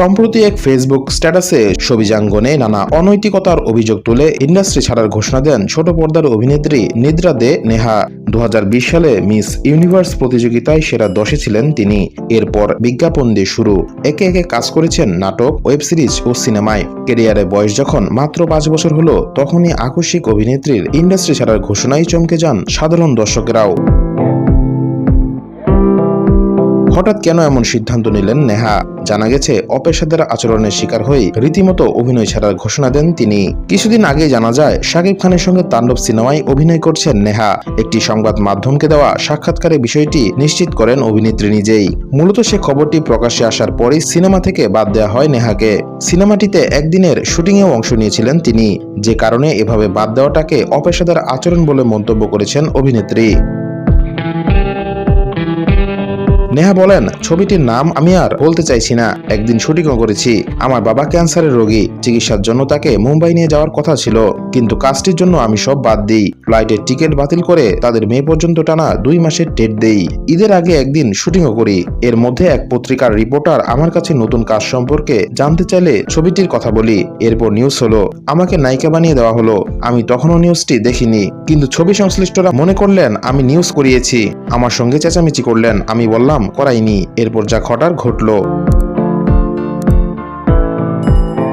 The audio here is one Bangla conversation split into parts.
সম্প্রতি এক ফেসবুক স্ট্যাটাসে ছবিজাঙ্গনে নানা অনৈতিকতার অভিযোগ তুলে ইন্ডাস্ট্রি ছাড়ার ঘোষণা দেন ছোট পর্দার অভিনেত্রী নিদ্রা দে নেহা। দু হাজার বিশ সালে মিস ইউনিভার্স প্রতিযোগিতায় সেরা দশে ছিলেন তিনি। এরপর বিজ্ঞাপন দিয়ে শুরু। একে একে কাজ করেছেন নাটক, ওয়েব সিরিজ ও সিনেমায়। কেরিয়ারে বয়স যখন মাত্র পাঁচ বছর হলো, তখনই আকস্মিক অভিনেত্রীর ইন্ডাস্ট্রি ছাড়ার ঘোষণায় চমকে যান সাধারণ দর্শকেরাও। হঠাৎ কেন এমন সিদ্ধান্ত নিলেন নেহা? জানা গেছে, অপেশাদার আচরণের শিকার হয়ে রীতিমতো অভিনয় ছাড়ার ঘোষণা দেন তিনি। কিছুদিন আগে জানা যায়, শাকিব খানের সঙ্গে তাণ্ডব সিনেমায় অভিনয় করছেন নেহা। একটি সংবাদ মাধ্যমকে দেওয়া সাক্ষাৎকারে বিষয়টি নিশ্চিত করেন অভিনেত্রী নিজেই। মূলত সে খবরটি প্রকাশ্যে আসার পরই সিনেমা থেকে বাদ দেওয়া হয় নেহাকে। সিনেমাটিতে একদিনের শুটিংয়েও অংশ নিয়েছিলেন তিনি। যে কারণে এভাবে বাদ দেওয়াটাকে অপেশাদার আচরণ বলে মন্তব্য করেছেন অভিনেত্রী। নেহা বলেন, ছবিটির নাম আমি আর বলতে চাইছি না। একদিন শুটিংও করেছি। আমার বাবা ক্যান্সারের রোগী। চিকিৎসার জন্য তাকে মুম্বাই নিয়ে যাওয়ার কথা ছিল। কিন্তু কাজটির জন্য আমি সব বাদ দিই। ফ্লাইটের টিকিট বাতিল করে তাদের মে পর্যন্ত টানা দুই মাসের ডেট দেই। ঈদের আগে একদিন শুটিংও করি। এর মধ্যে এক পত্রিকার রিপোর্টার আমার কাছে নতুন কাজ সম্পর্কে জানতে চাইলে ছবিটির কথা বলি। এরপর নিউজ হলো, আমাকে নায়িকা বানিয়ে দেওয়া হলো। আমি তখনও নিউজটি দেখিনি। কিন্তু ছবি সংশ্লিষ্টরা মনে করলেন, আমি নিউজ করিয়েছি। আমার সঙ্গে চেঁচামেচি করলেন। আমি বললাম করাইনি এরপর যা ঘটার ঘটল।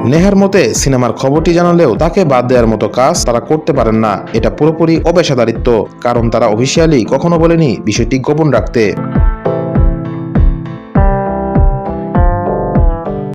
নেহার মতে, সিনেমার খবরটি জানালেও তাকে বাদ দেওয়ার মতো কাজ তারা করতে পারেন না। এটা পুরোপুরি অপেশাদারিত্ব, কারণ তারা অফিসিয়ালি কখনো বলেনি বিষয়টি গোপন রাখতে।